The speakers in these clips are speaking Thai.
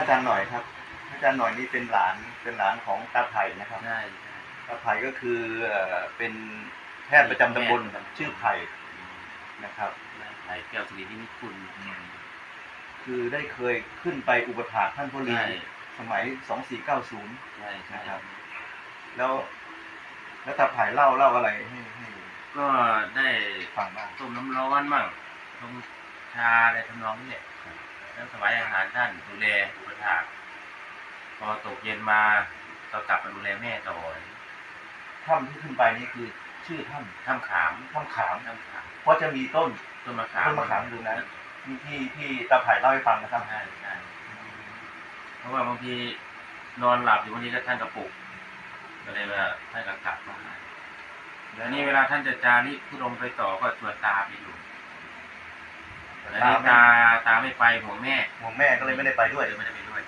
อาจารย์หน่อยครับ อาจารย์หน่อยนี่เป็นหลานเป็นหลานของตาไผ่นะครับใช่ใช่ตาไผ่ก็คือเอ่อเป็นแพทย์ประจำตำบลชื่อไผ่นะครับ ไผ่แก้วสิรินิมิตคุณคือได้เคยขึ้นไปอุปถากท่านพลีใช่สมัย 2490 ใช่ใช่นะครับ แล้ว แล้วตาไผ่เล่าเล่าอะไรให้ให้ก็ได้ฟังบ้างต้มน้ำร้อนบ้างต้มชาอะไรทำนองนี้แหละ แล้วถวายอาหารท่านดูแลอุปถากพอตกเย็นมาก็กลับมาดูแลแม่ต่อถ้ำที่ขึ้นไปนี่คือชื่อถ้ท่ามขามำถ้ำขามท่ามขามเพราะจะมีต้นต้นมะขามต้นมะขามอยู่นะที่ที่ที่ตาไผ่เล่าให้ฟังนะครับใช่ใช่เพราะว่าบางทีนอนหลับอยู่บางทีก็ท่านกระปุกก็เลยว่าท่านก็กลับมาแล้วนี่เวลาท่านจะจาริกผู้ลงไปต่อก็ชวนตาไปอยู่ แล้วนี่ตาตาไม่ไปห่วงแม่ห่วงแม่ก็เลยไม่ได้ไปด้วยเลยไม่ได้ไปด้วย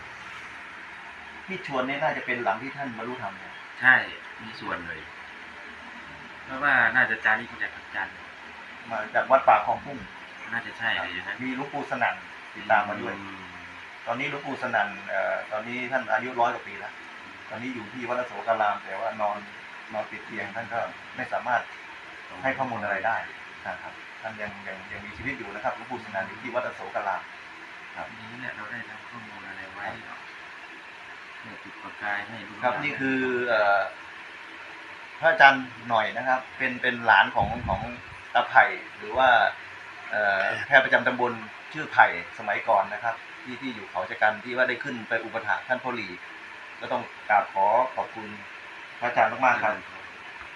ที่ชวนนี่น่าจะเป็นหลังที่ท่านบรรลุธรรมเนี่ยใช่มีส่วนเลย เพราะว่าน่าจะจาริกมาจากทางจันทร์มาจากวัดป่าคลองพุ่งน่าจะใช่เลยอยู่นะมีหลูกปู่สนั่นติดตามมาด้วยอืมตอนนี้หลูกปู่สนั่นเอ่อตอนนี้ท่านอายุร้อยกว่าปีแล้วตอนนี้อยู่ที่วัดอโศการามแต่ว่านอนนอนติดเตียงท่านก็ไม่สามารถให้ข้อมูลอะไรได้ นะครับท่านยังยังยังมีชีวิตอยู่นะครับหลูกปู่สนั่นอยู่ที่วัดอโศการามนี้แหละเราได้ทำข้อมูลอะไรไว้เนาะให้จุดประกายให้ลูกครับหลานี่คือเอ่อพระอาจารย์หน่อยนะครับ เป็นเป็นหลานของของตาไผ่หรือว่าเอ่อแพทย์ประจำตำบลชื่อไผ่สมัยก่อนนะครับ ที่ที่อยู่เขาชะกันที่ว่าได้ขึ้นไปอุปถากท่านพ่อหลีก็ต้องกราบขอขอบคุณพระอาจารย์มากๆครับครับ